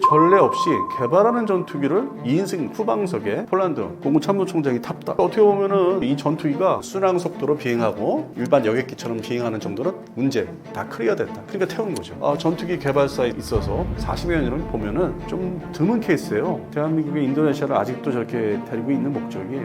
전례 없이 개발하는 전투기를 2인승 후방석에 폴란드 공군 참모총장이 탑다. 어떻게 보면은 이 전투기가 순항 속도로 비행하고 일반 여객기처럼 비행하는 정도는 문제 다 클리어됐다. 그러니까 태운 거죠. 아, 전투기 개발사에 있어서 40여 년을 보면은 좀 드문 케이스예요. 대한민국의 인도네시아를 아직도 저렇게 데리고 있는 목적이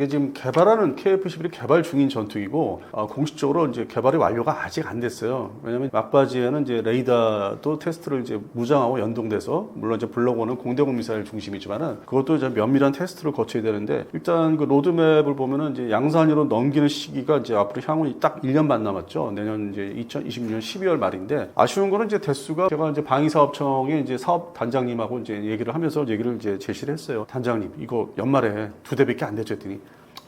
이게 지금 개발하는 KF-11이 개발 중인 전투기고 어, 공식적으로 이제 개발이 완료가 아직 안 됐어요. 왜냐하면 막바지에는 이제 레이더도 테스트를 이제 무장하고 연동돼서 물론 이제 블록원은 공대공 미사일 중심이지만은 그것도 이제 면밀한 테스트를 거쳐야 되는데 일단 그 로드맵을 보면은 이제 양산으로 넘기는 시기가 이제 앞으로 향후 딱 1년 반 남았죠. 내년 이제 2026년 12월 말인데 아쉬운 거는 이제 대수가 제가 이제 방위사업청의 이제 사업 단장님하고 이제 얘기를 하면서 얘기를 이제 제시를 했어요. 단장님 이거 연말에 두 대밖에 안 했더니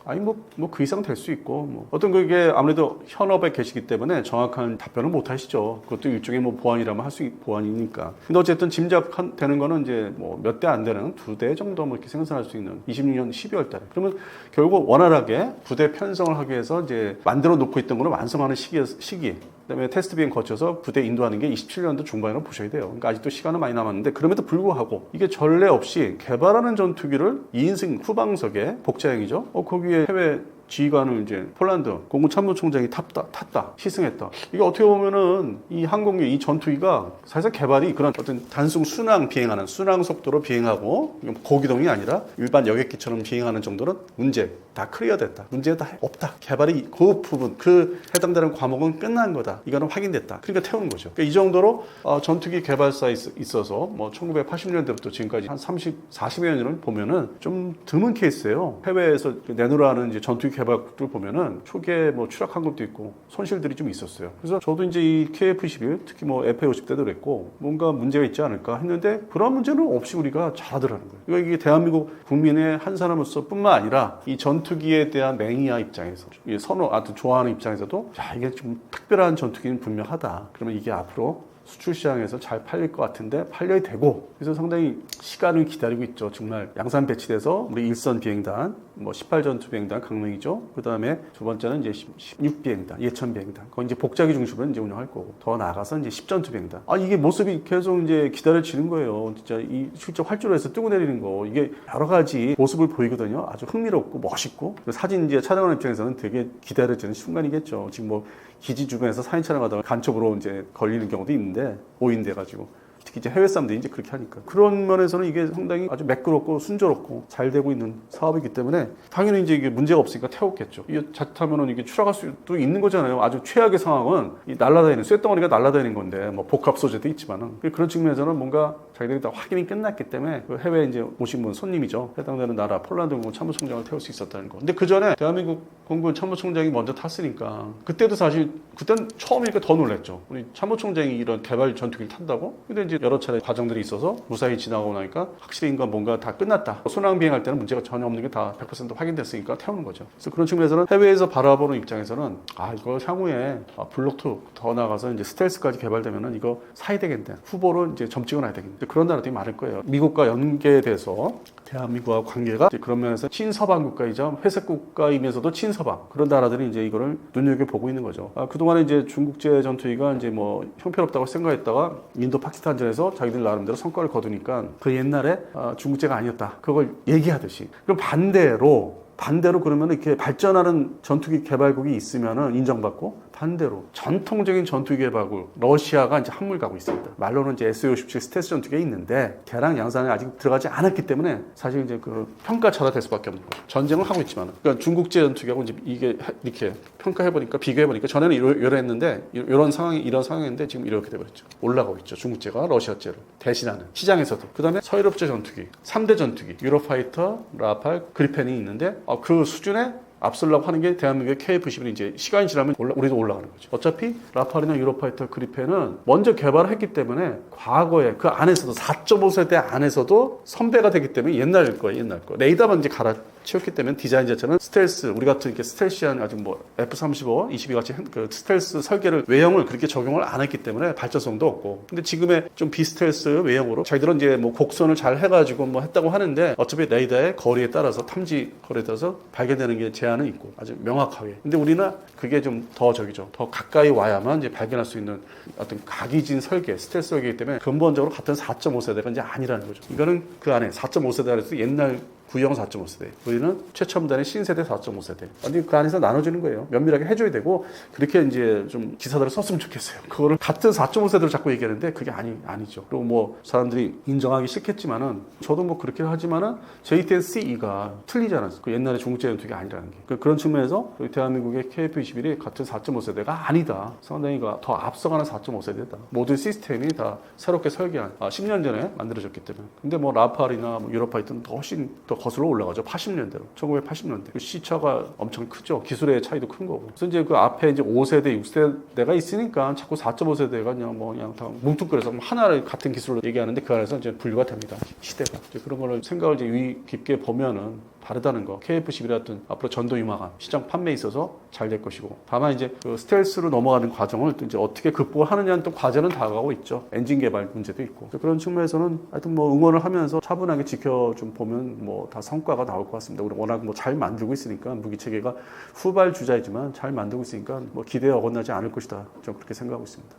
아니 뭐 뭐 그 이상 될 수 있고 뭐 어떤 그게 아무래도 현업에 계시기 때문에 정확한 답변을 못 하시죠. 그것도 일종의 뭐 보안이라면 할 수 보안이니까. 근데 어쨌든 짐작되는 거는 이제 뭐 몇 대 안 되는 두 대 정도 뭐 이렇게 생산할 수 있는 26년 12월 달에. 그러면 결국 원활하게 부대 편성을 하기 위해서 이제 만들어 놓고 있던 거를 완성하는 시기 시기. 그다음에 테스트 비행 거쳐서 부대 인도하는 게 27년도 중반이라고 보셔야 돼요. 그러니까 아직도 시간은 많이 남았는데 그럼에도 불구하고 이게 전례 없이 개발하는 전투기를 2인승 후방석에 복자형이죠. 어 거기에 해외 지휘관을 이제 폴란드 공군 참모총장이 탔다, 탔다, 시승했다. 이게 어떻게 보면은 이 항공기, 이 전투기가 사실상 개발이 그런 어떤 단순 순항 비행하는 순항 속도로 비행하고 고기동이 아니라 일반 여객기처럼 비행하는 정도는 문제 다 클리어 됐다. 문제가 다 없다. 개발이 그 부분, 그 해당되는 과목은 끝난 거다. 이거는 확인됐다. 그러니까 태우는 거죠. 그러니까 이 정도로 어, 전투기 개발사에 있- 있어서 뭐 1980년대부터 지금까지 한 30, 40여 년을 보면은 좀 드문 케이스예요. 해외에서 내놓으라는 이제 전투기 개발국들 보면은 초기에 뭐 추락한 것도 있고 손실들이 좀 있었어요. 그래서 저도 이제 이 KF-11 특히 뭐 FA-50 때도 그랬고 뭔가 문제가 있지 않을까 했는데 그런 문제는 없이 우리가 잘하더라는 거예요. 이거 이게 대한민국 국민의 한 사람으로서 뿐만 아니라 이 전투기에 대한 매니아 입장에서 이 선호, 아무튼 좋아하는 입장에서도 야 이게 좀 특별한 전투기는 분명하다. 그러면 이게 앞으로 수출 시장에서 잘 팔릴 것 같은데 팔려야 되고 그래서 상당히 시간을 기다리고 있죠. 정말 양산 배치돼서 우리 일선 비행단, 뭐 18전투 비행단 강릉이죠. 그 다음에 두 번째는 이제 16 비행단, 예천 비행단. 그건 이제 복자기 중심으로 이제 운영할 거고 더 나아가서 이제 10전투 비행단. 아 이게 모습이 계속 이제 기다려지는 거예요. 진짜 이 실제 활주로 에서 뜨고 내리는 거 이게 여러 가지 모습을 보이거든요. 아주 흥미롭고 멋있고 그 사진 이제 촬영하는 입장에서는 되게 기다려지는 순간이겠죠. 지금 뭐 기지 주변에서 사진 촬영하다가 간첩으로 이제 걸리는 경우도 있는데 오인돼 가지고 특히 이제 해외 사람들이 이제 그렇게 하니까 그런 면에서는 이게 상당히 아주 매끄럽고 순조롭고 잘 되고 있는 사업이기 때문에 당연히 이제 이게 문제가 없으니까 태웠겠죠. 이게 자칫하면은 이게 추락할 수도 있는 거잖아요. 아주 최악의 상황은 이 날라다니는 쇳덩어리가 날라다니는 건데 뭐 복합 소재도 있지만은 그런 측면에서는 뭔가 자기들이 다 확인이 끝났기 때문에 그 해외 이제 오신 분 손님이죠. 해당되는 나라 폴란드 공군 참모총장을 태울 수 있었다는 거. 근데 그 전에 대한민국 공군 참모총장이 먼저 탔으니까 그때도 사실 그땐 처음이니까 더 놀랐죠. 우리 참모총장이 이런 개발 전투기를 탄다고? 근데 이제 여러 차례 과정들이 있어서 무사히 지나고 나니까 확실히 인가 뭔가 다 끝났다. 순항 비행할 때는 문제가 전혀 없는 게 다 100% 확인됐으니까 태우는 거죠. 그래서 그런 측면에서는 해외에서 바라보는 입장에서는 아 이거 향후에 아, 블록2 더 나가서 이제 스텔스까지 개발되면은 이거 사야 되겠네. 후보로 이제 점 찍어놔야 되겠네. 그런 나라들이 많을 거예요. 미국과 연계돼서 대한민국과 관계가 그런 면에서 친서방 국가이자 회색 국가이면서도 친서방 그런 나라들이 이제 이거를 눈여겨 보고 있는 거죠. 아, 그 동안에 이제 중국제 전투기가 이제 뭐 형편없다고 생각했다가 인도 파키스탄전에 서 자기들 나름대로 성과를 거두니까 그 옛날에 아, 중국제가 아니었다. 그걸 얘기하듯이. 그럼 반대로 반대로 그러면 이렇게 발전하는 전투기 개발국이 있으면은 인정받고 반대로 전통적인 전투기 개발국 러시아가 이제 한물 가고 있습니다. 말로는 이제 SU-57 스텔스 전투기가 있는데 대량 양산에 아직 들어가지 않았기 때문에 사실 이제 그 평가차가 될 수밖에 없는 거죠. 전쟁을 하고 있지만 그러니까 중국제 전투기하고 이제 이게 이렇게 평가해 보니까 비교해 보니까 전에는 이러, 이러했는데 이런 상황이 이런 상황인데 지금 이렇게 돼 버렸죠. 올라가고 있죠. 중국제가 러시아제로 대신하는 시장에서도 그다음에 서유럽제 전투기 3대 전투기 유로파이터, 라팔, 그리펜이 있는데 어, 그 수준에 앞서려고 하는 게 대한민국의 KF-11이 이제 시간이 지나면 올라- 우리도 올라가는 거죠. 어차피 라팔이나 유로파이터 그리펜은 먼저 개발을 했기 때문에 과거에 그 안에서도 4.5세대 안에서도 선배가 되기 때문에 옛날 거예요, 옛날 거. 레이더만 이제 갈아 채웠기 때문에 디자인 자체는 스텔스 우리 같은 이렇게 스텔시한 아주 뭐 F-35, 22 같이 행- 그 스텔스 설계를 외형을 그렇게 적용을 안 했기 때문에 발전성도 없고. 근데 지금의 좀 비스텔스 외형으로 자기들은 이제 뭐 곡선을 잘 해가지고 뭐 했다고 하는데 어차피 레이더의 거리에 따라서 탐지 거리에 따라서 발견되는 게 제한은 있고 아주 명확하게. 근데 우리는 그게 좀 더 저기죠. 더 가까이 와야만 이제 발견할 수 있는 어떤 각이진 설계 스텔스 설계이기 때문에 근본적으로 같은 4.5세대가 이제 아니라는 거죠. 이거는 그 안에 4.5세대라서 옛날 구형 4.5세대. 우리는 최첨단의 신세대 4.5세대. 완전히 그 안에서 나눠주는 거예요. 면밀하게 해줘야 되고, 그렇게 이제 좀 기사들을 썼으면 좋겠어요. 그거를 같은 4.5세대로 자꾸 얘기하는데 그게 아니, 아니죠. 그리고 뭐 사람들이 인정하기 싫겠지만은, 저도 뭐 그렇게 하지만은 JTSE가 틀리잖아요. 그 옛날에 중국제 전투기 아니라는 게. 그- 그런 측면에서 대한민국의 KF21이 같은 4.5세대가 아니다. 상당히 그더 앞서가는 4.5세대다. 모든 시스템이 다 새롭게 설계한, 아, 10년 전에 만들어졌기 때문에. 근데 뭐 라팔이나 뭐 유로파이터는 더 훨씬 더 거슬러 올라가죠. 80년대로. 1980년대. 그 시차가 엄청 크죠. 기술의 차이도 큰 거고. 그래서 이제 그 앞에 이제 5세대, 6세대가 있으니까 자꾸 4.5세대가 그냥 뭐 그냥 다 뭉뚱그려서 뭐 하나를 같은 기술로 얘기하는데 그 안에서 이제 분류가 됩니다. 시대가. 이제 그런 거를 생각을 이제 유의 깊게 보면은 다르다는 거. KF11같은 앞으로 전도 유망한 시장 판매에 있어서 잘 될 것이고. 다만 이제 그 스텔스로 넘어가는 과정을 또 이제 어떻게 극복을 하느냐는 또 과제는 다가가고 있죠. 엔진 개발 문제도 있고. 그런 측면에서는 하여튼 뭐 응원을 하면서 차분하게 지켜 좀 보면 뭐 다 성과가 나올 것 같습니다. 우리 워낙 뭐 잘 만들고 있으니까 무기 체계가 후발 주자이지만 잘 만들고 있으니까 뭐 기대에 어긋나지 않을 것이다. 좀 그렇게 생각하고 있습니다.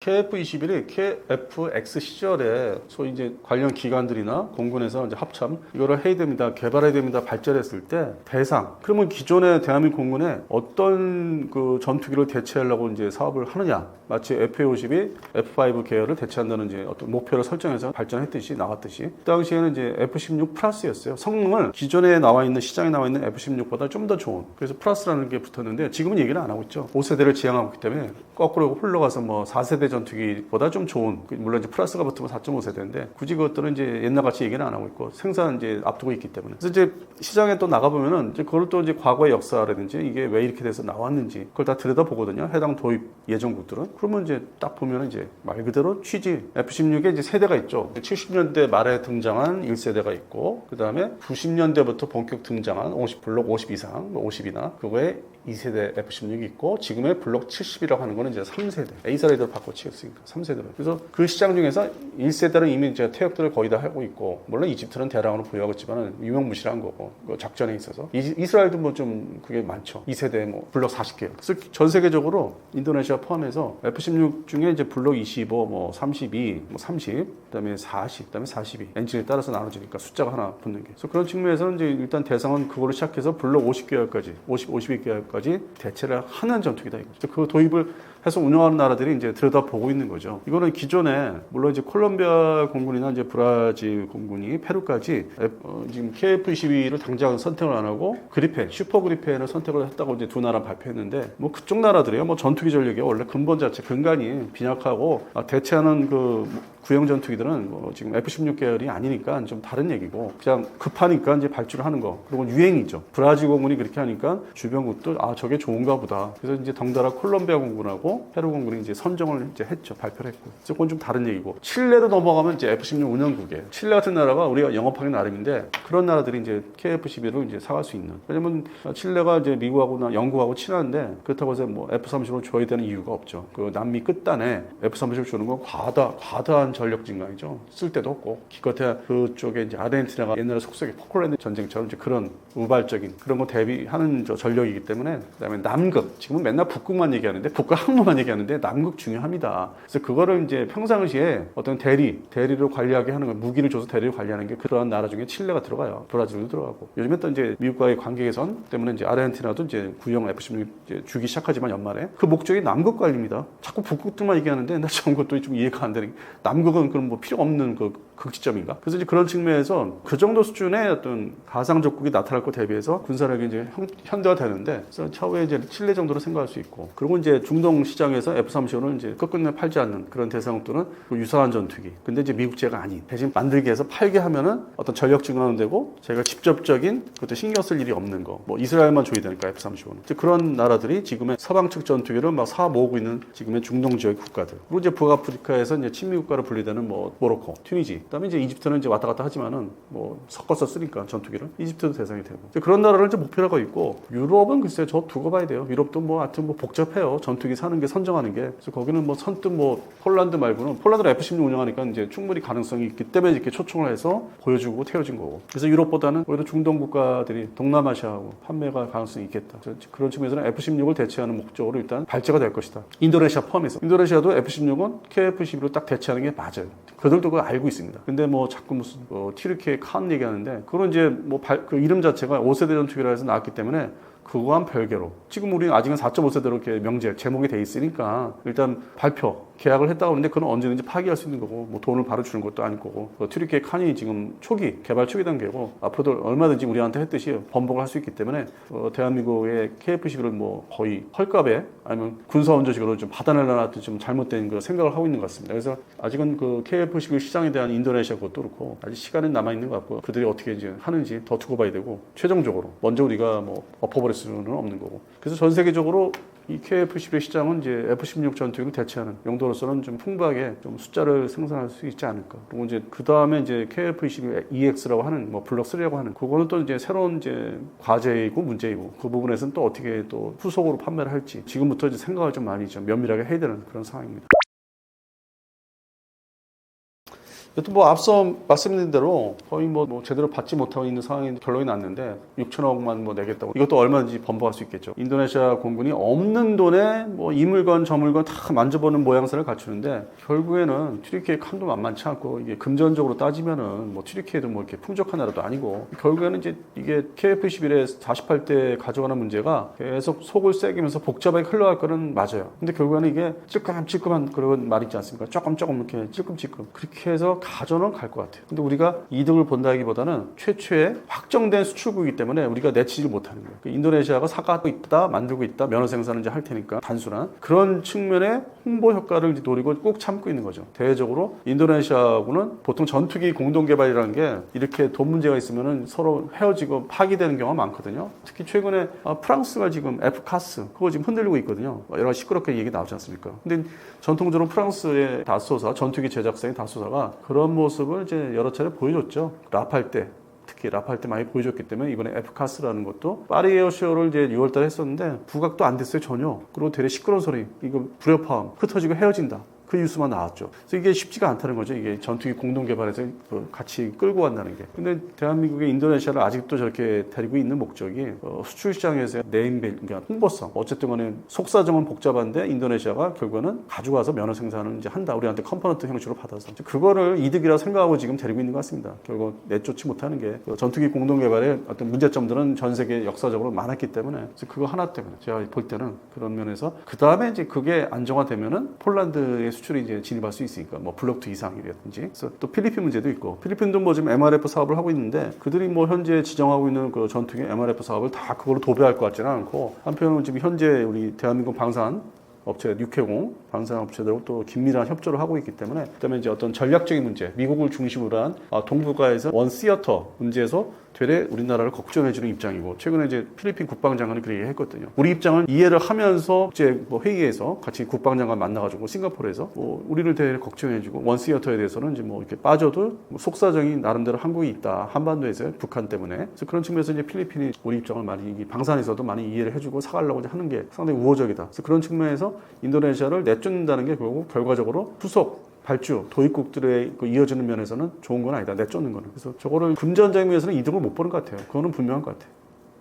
KF21이 KFX 시절에 소위 이제 관련 기관들이나 공군에서 이제 합참 이거를 해야 됩니다. 개발해야 됩니다. 발전했을 때 대상 그러면 기존의 대한민국 공군에 어떤 그 전투기를 대체하려고 이제 사업을 하느냐 마치 FA50이 F5 계열을 대체한다는 이제 어떤 목표를 설정해서 발전했듯이 나왔듯이 그 당시에는 이제 F16 플러스였어요. 성능을 기존에 나와 있는 시장에 나와 있는 F16보다 좀 더 좋은 그래서 플러스라는 게 붙었는데 지금은 얘기를 안 하고 있죠. 5세대를 지향하고 있기 때문에 거꾸로 흘러가서 뭐 4세대 전투기보다 좀 좋은 그 물론 이제 플러스가 붙으면 4.5 세대인데 굳이 그것들은 이제 옛날 같이 얘기는 안 하고 있고 생산 이제 앞두고 있기 때문에 그래서 이제 시장에 또 나가 보면은 이제 그걸 또 이제 과거의 역사라든지 이게 왜 이렇게 돼서 나왔는지 그걸 다 들여다 보거든요. 해당 도입 예정국들은 그러면 이제 딱 보면은 이제 말 그대로 취지 F16에 이제 세대가 있죠. 70년대 말에 등장한 1세대가 있고 그 다음에 90년대부터 본격 등장한 50 블록 50 이상 뭐 50이나 그거에 2세대 F16이 있고 지금의 블록 70이라고 하는 거는 이제 3세대 A사레이더로 바꿔치웠으니까? 3세대로. 그래서 그 시장 중에서 1세대는 이미 이제 퇴역들을 거의 다 하고 있고 물론 이집트는 대량으로 보유하고 있지만 유명무실한 거고 그 작전에 있어서. 이, 이스라엘도 뭐 좀 그게 많죠. 2세대 뭐 블록 40개. 그래서 전 세계적으로 인도네시아 포함해서 F16 중에 이제 블록 25, 뭐 32, 뭐 30, 그다음에 40, 그다음에 42 엔진에 따라서 나눠지니까 숫자가 하나 붙는 게. 그래서 그런 측면에서는 이제 일단 대상은 그걸로 시작해서 블록 50개월까지, 50, 52개월 까지 대체를 하는 전투기다 이거죠. 그 도입을 해서 운영하는 나라들이 이제 들여다보고 있는 거죠. 이거는 기존에 물론 이제 콜롬비아 공군이나 이제 브라질 공군이 페루까지 어, 지금 KF-22를 당장 선택을 안 하고 그리펜, 슈퍼 그리펜을 선택을 했다고 이제 두 나라 발표했는데 뭐 그쪽 나라들이요. 뭐 전투기 전력이 원래 근본 자체 근간이 빈약하고 아, 대체하는 그 구형 전투기들은 뭐 지금 F-16 계열이 아니니까 좀 다른 얘기고 그냥 급하니까 이제 발주를 하는 거 그리고 유행이죠. 브라질 공군이 그렇게 하니까 주변국도 아 저게 좋은가 보다. 그래서 이제 덩달아 콜롬비아 공군하고 페루 공군이 이제 선정을 이제 했죠. 발표를 했고. 그건 좀 다른 얘기고 칠레로 넘어가면 이제 F-16 운영국이에요. 칠레 같은 나라가 우리가 영업하기 나름인데 그런 나라들이 이제 KF-11을 이제 사갈 수 있는. 왜냐면 칠레가 이제 미국하고나 영국하고 친한데 그렇다고 해서 뭐 F-35를 줘야 되는 이유가 없죠. 그 남미 끝단에 F-35를 주는 건 과다 과다한 전력 증강이죠. 쓸 데도 없고 기껏해야 그쪽에 이제 아르헨티나가 옛날에 속속에 포클랜드 전쟁처럼 이제 그런 우발적인 그런 거 대비하는 저 전력이기 때문에 그다음에 남극 지금은 맨날 북극만 얘기하는데 북극 항로만 얘기하는데 남극 중요합니다. 그래서 그거를 이제 평상시에 어떤 대리 대리를 관리하게 하는 거 무기를 줘서 대리를 관리하는 게 그러한 나라 중에 칠레가 들어가요. 브라질도 들어가고 요즘에 또 이제 미국과의 관계 개선 때문에 이제 아르헨티나도 이제 구형 F-16 이제 주기 시작하지만 연말에 그 목적이 남극 관리입니다. 자꾸 북극들만 얘기하는데 나 저런 것도 좀 이해가 안 되는 게 남극은 그럼 뭐 필요 없는 그 극지점인가? 그래서 이제 그런 측면에서 그 정도 수준의 어떤 가상 적국이 나타날 것 대비해서 군사력이 이제 현- 현대화되는데 그래서 차후에 이제 칠레 정도로 생각할 수 있고 그리고 이제 중동 시장에서 F-35는 이제 끝끝내 팔지 않는 그런 대상국들은 그 유사한 전투기. 근데 이제 미국제가 아닌 대신 만들기 위해서 팔게 하면은 어떤 전력 증강은 되고 제가 직접적인 그것도 신경 쓸 일이 없는 거. 뭐 이스라엘만 줘야 되니까 F-35는. 이제 그런 나라들이 지금의 서방 측 전투기를 막 사 모으고 있는 지금의 중동 지역 국가들. 그리고 이제 북아프리카에서 이제 친미 국가로 분리되는 뭐 모로코, 튀니지 그다음에 이제 이집트는 이제 왔다 갔다 하지만은 뭐 섞어서 쓰니까 전투기를 이집트도 대상이 되고 그런 나라를 이제 목표로 하고 있고 유럽은 글쎄 저 두고 봐야 돼요. 유럽도 뭐 하여튼 뭐 복잡해요. 전투기 사는 게 선정하는 게 그래서 거기는 뭐 선뜻 뭐 폴란드 말고는 폴란드로 F-16 운영하니까 이제 충분히 가능성이 있기 때문에 이렇게 초청을 해서 보여주고 태워진 거고 그래서 유럽보다는 오히려 중동 국가들이 동남아시아하고 판매가 가능성이 있겠다. 저- 그런 측면에서는 F-16을 대체하는 목적으로 일단 발제가 될 것이다. 인도네시아 포함해서 인도네시아도 F-16은 KF-11로 딱 대체하는 게 맞아요. 그들도 그걸 알고 있습니다. 근데 뭐 자꾸 무슨 뭐 티르키의 칸 얘기하는데 그건 이제 뭐그 이름 자체가 5세대 전투기라 해서 나왔기 때문에 그거와는 별개로. 지금 우리는 아직은 4.5세대로 이렇게 명제 제목이 돼 있으니까 일단 발표 계약을 했다고 하는데 그건 언제든지 파기할 수 있는 거고 뭐 돈을 바로 주는 것도 아닐 거고. 그 튀르키의 칸이 지금 초기 개발 초기 단계고 앞으로도 얼마든지 우리한테 했듯이 번복을 할 수 있기 때문에 어, 대한민국의 KF-11을 뭐 거의 헐값에 아니면 군사 원조식으로 좀 받아내려나 좀 잘못된 그 생각을 하고 있는 것 같습니다. 그래서 아직은 그 KF-11 시장에 대한 인도네시아 것도 그렇고 아직 시간은 남아 있는 것 같고 그들이 어떻게 이제 하는지 더 두고 봐야 되고 최종적으로 먼저 우리가 뭐 엎어버릴 수는 없는 거고 그래서 전 세계적으로 이 KF-11 시장은 이제 F-16 전투기를 대체하는 용도로서는 좀 풍부하게 좀 숫자를 생산할 수 있지 않을까. 그리고 이제 그 다음에 이제 KF-21 EX라고 하는 뭐 블록 3라고 하는 그거는 또 이제 새로운 이제 과제이고 문제이고 그 부분에서는 또 어떻게 또 후속으로 판매를 할지 지금부터 이제 생각을 좀 많이 좀 면밀하게 해야 되는 그런 상황입니다. 여튼 뭐 앞서 말씀드린 대로 거의 뭐, 뭐 제대로 받지 못하고 있는 상황이 결론이 났는데 6천억만 뭐 내겠다고 이것도 얼마든지 번복할 수 있겠죠. 인도네시아 공군이 없는 돈에 뭐 이 물건 저 물건 다 만져보는 모양새를 갖추는데 결국에는 튀르키예 칸도 만만치 않고 이게 금전적으로 따지면은 뭐 튀르키예도 뭐 이렇게 풍족한 나라도 아니고 결국에는 이제 이게 KF-11에 48대 가져가는 문제가 계속 속을 새기면서 복잡하게 흘러갈 거는 맞아요. 근데 결국에는 이게 찔끔찔끔한 그런 말 있지 않습니까? 조금 조금 이렇게 찔끔찔끔 그렇게 해서 가져는 갈 것 같아요. 근데 우리가 이득을 본다기보다는 최초의 확정된 수출국이기 때문에 우리가 내치지 못하는 거예요. 그 인도네시아가 사가고 있다, 만들고 있다, 면허 생산을 이제 할 테니까 단순한 그런 측면의 홍보 효과를 노리고 꼭 참고 있는 거죠. 대외적으로 인도네시아하고는 보통 전투기 공동 개발이라는 게 이렇게 돈 문제가 있으면은 서로 헤어지고 파기되는 경우가 많거든요. 특히 최근에 아, 프랑스가 지금 F 카스 그거 지금 흔들리고 있거든요. 여러 가지 시끄럽게 얘기 나오지 않습니까? 근데 전통적으로 프랑스의 다소사 전투기 제작사인 다소사가 그런 모습을 이제 여러 차례 보여줬죠. 라팔 때 특히 라팔 때 많이 보여줬기 때문에 이번에 F카스라는 것도 파리 에어쇼를 이제 6월달에 했었는데 부각도 안 됐어요 전혀. 그리고 되레 시끄러운 소리, 이거 불협화음, 흩어지고 헤어진다. 그 뉴스만 나왔죠. 그래서 이게 쉽지가 않다는 거죠. 이게 전투기 공동 개발해서 그 같이 끌고 간다는 게. 근데 대한민국의 인도네시아를 아직도 저렇게 데리고 있는 목적이 어, 수출 시장에서 네임밸, 그러니까 홍보성. 어쨌든 간에 속사정은 복잡한데 인도네시아가 결국에는 가져가서 면허 생산을 이제 한다. 우리한테 컴포넌트 형식으로 받아서. 그거를 이득이라 생각하고 지금 데리고 있는 것 같습니다. 결국 내쫓지 못하는 게그 전투기 공동 개발의 어떤 문제점들은 전 세계 역사적으로 많았기 때문에 그거 하나 때문에 제가 볼 때는 그런 면에서 그 다음에 이제 그게 안정화되면은 폴란드의 수출이 이제 진입할 수 있으니까 뭐 블록 2 이상이라든지. 그래서 또 필리핀 문제도 있고 필리핀도 뭐 지금 MRF 사업을 하고 있는데 그들이 뭐 현재 지정하고 있는 그 전투기 MRF 사업을 다 그걸로 도배할 것 같지는 않고 한편으로는 지금 현재 우리 대한민국 방산 업체 육해공 방산 업체들하고 또 긴밀한 협조를 하고 있기 때문에 그다음에 이제 어떤 전략적인 문제 미국을 중심으로 한 아, 동북아에서 원 시어터 문제에서 되레 우리나라를 걱정해주는 입장이고 최근에 이제 필리핀 국방장관이 그렇게 했거든요. 우리 입장을 이해를 하면서 이제 뭐 회의에서 같이 국방장관 만나가지고 싱가포르에서 뭐 우리를 되레 걱정해주고 원 시어터에 대해서는 이제 뭐 이렇게 빠져도 뭐 속사정이 나름대로 한국이 있다 한반도에서 북한 때문에 그래서 그런 측면에서 이제 필리핀이 우리 입장을 많이 이 방산에서도 많이 이해를 해주고 사가려고 하는 게 상당히 우호적이다. 그래서 그런 측면에서 인도네시아를 내쫓는다는 게 결국 결과적으로 후속 발주 도입국들의 그 이어지는 면에서는 좋은 건 아니다. 내쫓는 거는. 그래서 저거를 금전적인 면에서는 이득을 못 보는 것 같아요. 그거는 분명한 것 같아요.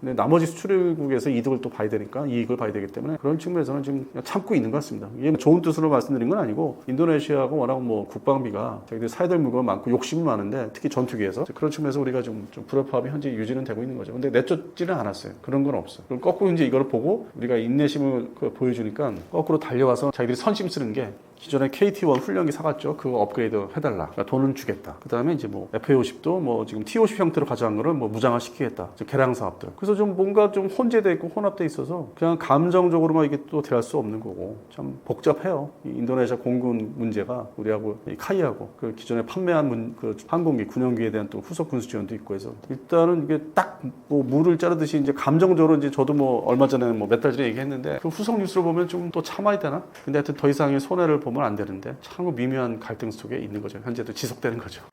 근데 나머지 수출국에서 이득을 또 봐야 되니까 이익을 봐야 되기 때문에 그런 측면에서는 지금 참고 있는 것 같습니다. 이게 뭐 좋은 뜻으로 말씀드린 건 아니고 인도네시아가 워낙 뭐 국방비가 자기들 사야 될 물건 많고 욕심은 많은데 특히 전투기에서 그런 측면에서 우리가 좀, 좀 불협화음이 현재 유지는 되고 있는 거죠. 근데 내쫓지는 않았어요. 그런 건 없어. 그럼 거꾸로 이제 이걸 보고 우리가 인내심을 그 보여주니까 거꾸로 달려와서 자기들이 선심 쓰는 게 기존에 KT1 훈련기 사갔죠. 그거 업그레이드 해달라. 그러니까 돈은 주겠다. 그 다음에 이제 뭐 FA50도 뭐 지금 T50 형태로 가져간 거를 뭐 무장화 시키겠다. 개량 사업들. 그래서 좀 뭔가 좀 혼재돼 있고 혼합돼 있어서 그냥 감정적으로만 이게 또 대할 수 없는 거고 참 복잡해요. 이 인도네시아 공군 문제가 우리하고 이 카이하고 그 기존에 판매한 문, 그 항공기, 군용기에 대한 또 후속 군수 지원도 있고 해서 일단은 이게 딱 뭐 물을 자르듯이 이제 감정적으로 이제 저도 뭐 얼마 전에 뭐 몇 달 전에 얘기했는데 그 후속 뉴스를 보면 좀 또 참아야 되나? 근데 하여튼 더 이상의 손해를 보 보면 안 되는데 참 미묘한 갈등 속에 있는 거죠. 현재도 지속되는 거죠.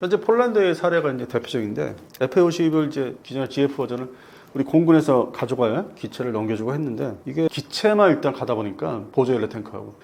현재 폴란드의 사례가 이제 대표적인데 F-52을 이제 기존의 GF 버전을 우리 공군에서 가져가야 기체를 넘겨주고 했는데 이게 기체만 일단 가다 보니까 보조 연료 탱크하고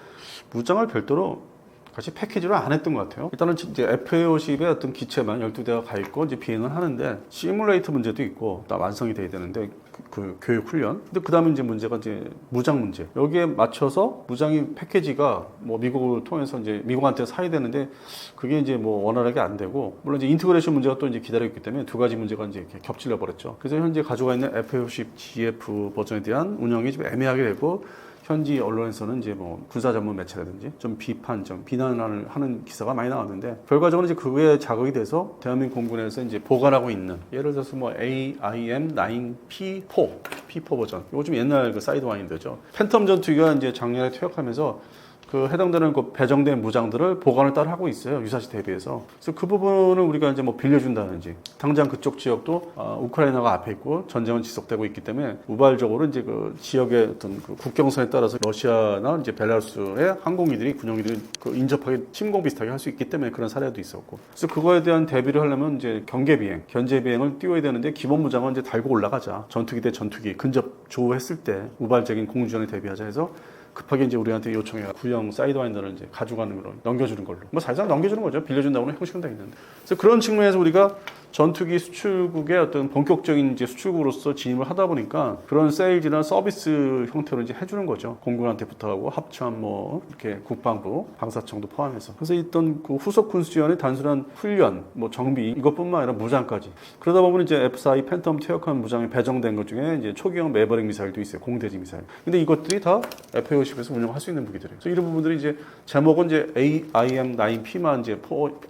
무장을 별도로 같이 패키지로 안 했던 것 같아요. 일단은 이제 F-50의 어떤 기체만 12대가 가 있고 이제 비행을 하는데 시뮬레이터 문제도 있고 다 완성이 돼야 되는데 그, 그 교육 훈련. 근데 그다음에 이제 문제가 이제 무장 문제. 여기에 맞춰서 무장이 패키지가 뭐 미국을 통해서 이제 미국한테 사야 되는데 그게 이제 뭐 원활하게 안 되고 물론 이제 인테그레이션 문제가 또 이제 기다리고 있기 때문에 두 가지 문제가 이제 이렇게 겹칠려 버렸죠. 그래서 현재 가지고 있는 F-50 GF 버전에 대한 운영이 좀 애매하게 되고 현지 언론에서는 이제 뭐 군사 전문 매체라든지 좀 비판, 좀 비난을 하는 기사가 많이 나왔는데 결과적으로 이제 그거에 자극이 돼서 대한민국 공군에서 이제 보관하고 있는 예를 들어서 뭐 AIM-9P4, P4 버전 좀 옛날 그 사이드 와인더죠. 팬텀 전투기가 이제 작년에 퇴역하면서 그 해당되는 그 배정된 무장들을 보관을 따로 하고 있어요 유사시 대비해서. 그래서 그 부분을 우리가 이제 뭐 빌려준다든지 당장 그쪽 지역도 아, 우크라이나가 앞에 있고 전쟁은 지속되고 있기 때문에 우발적으로 이제 그 지역의 어떤 그 국경선에 따라서 러시아나 이제 벨라루스의 항공기들이 군용기들이 그 인접하게 침공 비슷하게 할 수 있기 때문에 그런 사례도 있었고. 그래서 그거에 대한 대비를 하려면 이제 경계 비행, 견제 비행을 띄워야 되는데 기본 무장은 이제 달고 올라가자. 전투기 대 전투기 근접 조우했을 때 우발적인 공주전에 대비하자 해서 급하게 이제 우리한테 요청해 구형 사이드와인더를 이제 가져가는 걸로 넘겨주는 걸로. 뭐 사실상 넘겨주는 거죠. 빌려준다고는 형식은 다 있는데. 그래서 그런 측면에서 우리가 전투기 수출국의 어떤 본격적인 이제 수출국으로서 진입을 하다 보니까 그런 세일즈나 서비스 형태로 이제 해주는 거죠. 공군한테 부탁하고 합참 뭐 이렇게 국방부 방사청도 포함해서. 그래서 있던 그 후속 군수지원의 단순한 훈련 뭐 정비 이것뿐만 아니라 무장까지. 그러다 보면 이제 F4 팬텀 퇴역한 무장에 배정된 것 중에 이제 초기형 매버릭 미사일도 있어요. 공대지 미사일. 근데 이것들이 다 F-50에서 운영할 수 있는 무기들이에요. 그래서 이런 부분들이 이제 제목은 이제 AIM-9P만 이제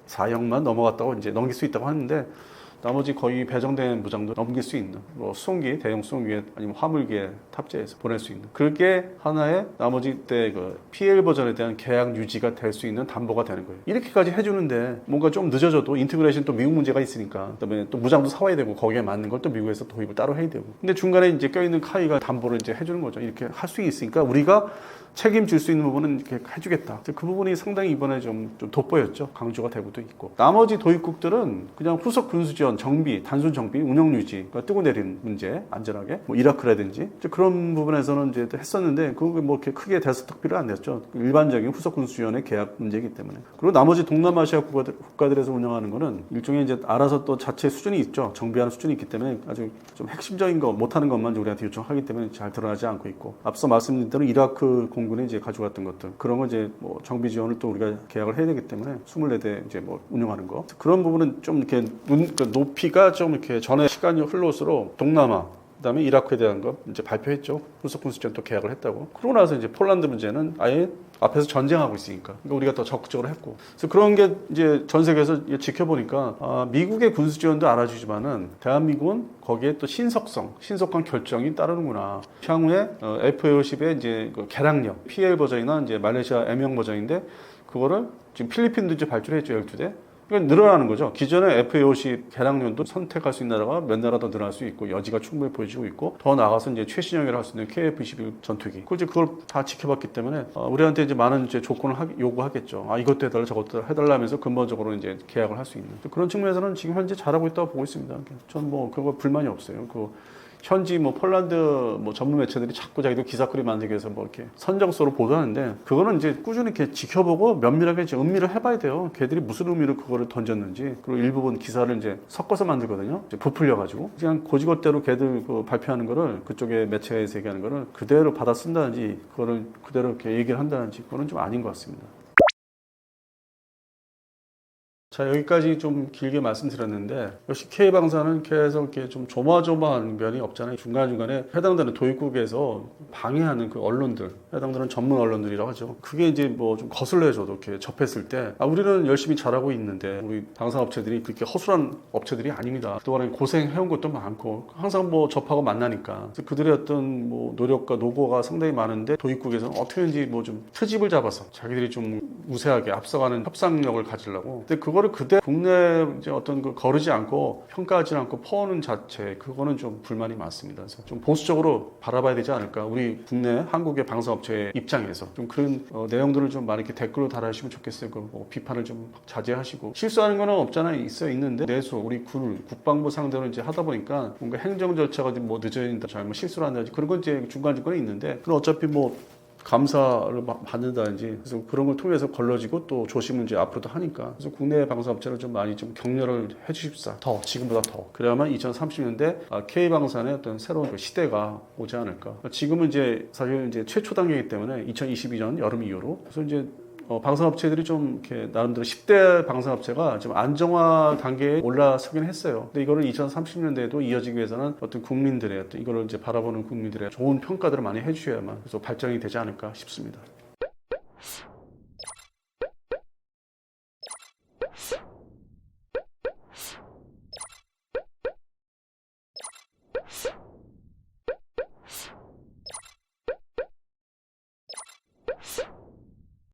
4, 4형만 넘어갔다고 이제 넘길 수 있다고 하는데 나머지 거의 배정된 무장도 넘길 수 있는 뭐 수송기, 대형 수송기에 아니면 화물기에 탑재해서 보낼 수 있는 그게 하나의 나머지 때 그 PL 버전에 대한 계약 유지가 될 수 있는 담보가 되는 거예요. 이렇게까지 해주는데 뭔가 좀 늦어져도 인테그레이션 또 미국 문제가 있으니까 그다음에 또 무장도 사와야 되고 거기에 맞는 걸 또 미국에서 도입을 따로 해야 되고 근데 중간에 이제 껴있는 카이가 담보를 이제 해주는 거죠. 이렇게 할 수 있으니까 우리가 책임질 수 있는 부분은 이렇게 해주겠다. 그 부분이 상당히 이번에 좀, 좀 돋보였죠. 강조가 되고도 있고. 나머지 도입국들은 그냥 후속 군수 지원, 정비, 단순 정비, 운영 유지, 그러니까 뜨고 내린 문제, 안전하게, 뭐 이라크라든지 그런 부분에서는 이제 했었는데 그게 뭐 이렇게 크게 대서특비를 안 냈죠. 일반적인 후속 군수 지원의 계약 문제이기 때문에. 그리고 나머지 동남아시아 국가들, 국가들에서 운영하는 거는 일종의 이제 알아서 또 자체 수준이 있죠. 정비하는 수준이 있기 때문에 아주 좀 핵심적인 거 못하는 것만 우리한테 요청하기 때문에 잘 드러나지 않고 있고 앞서 말씀드린 대로 이라크 공 군이 이제 가져갔던 것들. 그런 거 이제 뭐 정비 지원을 또 우리가 계약을 해야 되기 때문에 24대 이제 뭐 운영하는 거. 그런 부분은 좀 이렇게 눈, 그 높이가 좀 이렇게 전에 시간이 흘러올수록 동남아 그다음에 이라크에 대한 거 이제 발표했죠. 후속 군수전 또 계약을 했다고. 그러고 나서 이제 폴란드 문제는 아예 앞에서 전쟁하고 있으니까 그러니까 우리가 더 적극적으로 했고 그래서 그런 게 이제 전 세계에서 지켜보니까 아, 미국의 군수 지원도 알아주지만은 대한민국은 거기에 또 신속성, 신속한 결정이 따르는구나. 향후에 어, F-50의 이제 그 개량력, PL 버전이나 이제 말레이시아 M형 버전인데 그거를 지금 필리핀도 이제 발주했죠 12대. 그러니까 늘어나는 거죠. 기존의 F-50 개량년도 선택할 수 있는 나라가 몇 나라 더 늘어날 수 있고 여지가 충분히 보여지고 있고 더 나아가서 이제 최신형이라 할 수 있는 KF-21 전투기. 그 이제 그걸 다 지켜봤기 때문에 어, 우리한테 이제 많은 이제 조건을 하, 요구하겠죠. 아 이것도 해달라 저것도 해달라면서 근본적으로 이제 계약을 할 수 있는 그런 측면에서는 지금 현재 잘하고 있다고 보고 있습니다. 전 뭐 그거 불만이 없어요. 그 현지 뭐 폴란드 뭐 전문 매체들이 자꾸 자기들 기사거리 만들기 위해서 뭐 이렇게 선정서로 보도하는데 그거는 이제 꾸준히 이렇게 지켜보고 면밀하게 이제 음미를 해봐야 돼요. 걔들이 무슨 의미로 그거를 던졌는지 그리고 일부분 기사를 이제 섞어서 만들거든요. 이제 부풀려 가지고 그냥 고지것대로 걔들 그 발표하는 거를 그쪽에 매체에서 얘기하는 거를 그대로 받아 쓴다든지 그거를 그대로 이렇게 얘기를 한다든지 그거는 좀 아닌 것 같습니다. 자 여기까지 좀 길게 말씀드렸는데 역시 K 방사는 계속 이렇게 좀 조마조마한 면이 없잖아요. 중간 중간에 해당되는 도입국에서 방해하는 그 언론들, 해당되는 전문 언론들이라고 하죠. 그게 이제 뭐 좀 거슬려줘도 이렇게 접했을 때, 아 우리는 열심히 잘하고 있는데 우리 방사업체들이 그렇게 허술한 업체들이 아닙니다. 그동안에 고생해온 것도 많고 항상 뭐 접하고 만나니까 그들의 어떤 뭐 노력과 노고가 상당히 많은데 도입국에서는 어떻게든지 뭐 좀 트집을 잡아서 자기들이 좀 우세하게 앞서가는 협상력을 가지려고. 근데 그거를 그대 국내 이제 어떤 그 거르지 않고 평가하지 않고 퍼오는 자체 그거는 좀 불만이 많습니다. 그래서 좀 보수적으로 바라봐야 되지 않을까. 우리 국내 한국의 방송업체 입장에서 좀 그런 어, 내용들을 좀 많이 이렇게 댓글로 달아주시면 좋겠어요. 그뭐 비판을 좀 자제하시고 실수하는 거는 없잖아요. 있어 있는데 내수 우리 군 국방부 상대로 이제 하다 보니까 뭔가 행정 절차가 좀뭐 늦어진다, 잘못 실수를 한다든지 그런 건 이제 중간 중간에 있는데 그건 어차피 뭐 감사를 막 받는다든지 그래서 그런 걸 통해서 걸러지고 또 조심은 이제 앞으로도 하니까 그래서 국내 방송업체를 좀 많이 좀 격려를 해주십사. 더 지금보다 더. 그래야만 2030년대 K 방산의 어떤 새로운 그 시대가 오지 않을까. 지금은 이제 사실 이제 최초 단계이기 때문에 2022년 여름 이후로. 그래서 이제 어, 방산업체들이 좀 이렇게 나름대로 10대 방산업체가 좀 안정화 단계에 올라서긴 했어요. 근데 이거를 2030년대에도 이어지기 위해서는 어떤 국민들의 어떤 이거를 이제 바라보는 국민들의 좋은 평가들을 많이 해주셔야만 그래서 발전이 되지 않을까 싶습니다.